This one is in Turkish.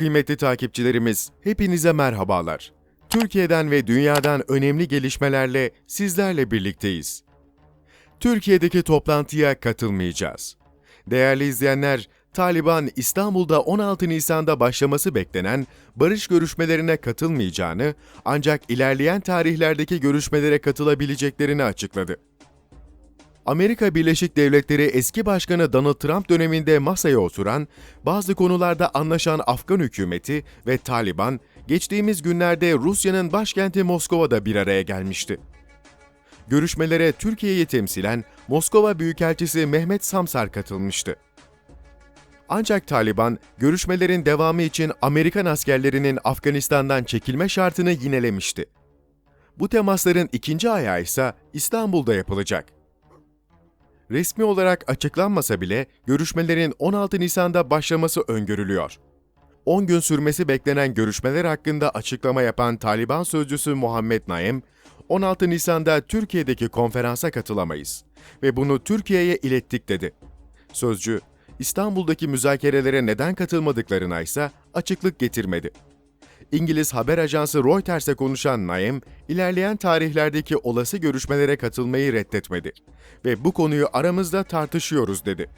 Kıymetli takipçilerimiz, hepinize merhabalar. Türkiye'den ve dünyadan önemli gelişmelerle sizlerle birlikteyiz. Türkiye'deki toplantıya katılmayacağız. Değerli izleyenler, Taliban İstanbul'da 16 Nisan'da başlaması beklenen barış görüşmelerine katılmayacağını ancak ilerleyen tarihlerdeki görüşmelere katılabileceklerini açıkladı. Amerika Birleşik Devletleri eski başkanı Donald Trump döneminde masaya oturan, bazı konularda anlaşan Afgan hükümeti ve Taliban, geçtiğimiz günlerde Rusya'nın başkenti Moskova'da bir araya gelmişti. Görüşmelere Türkiye'yi temsilen Moskova Büyükelçisi Mehmet Samsar katılmıştı. Ancak Taliban, görüşmelerin devamı için Amerikan askerlerinin Afganistan'dan çekilme şartını yinelemişti. Bu temasların ikinci ayağı ise İstanbul'da yapılacak. Resmi olarak açıklanmasa bile görüşmelerin 16 Nisan'da başlaması öngörülüyor. 10 gün sürmesi beklenen görüşmeler hakkında açıklama yapan Taliban sözcüsü Muhammed Naim, 16 Nisan'da Türkiye'deki konferansa katılamayız ve bunu Türkiye'ye ilettik dedi. Sözcü, İstanbul'daki müzakerelere neden katılmadıklarına ise açıklık getirmedi. İngiliz haber ajansı Reuters'e konuşan Naim, ilerleyen tarihlerdeki olası görüşmelere katılmayı reddetmedi ve bu konuyu aramızda tartışıyoruz dedi.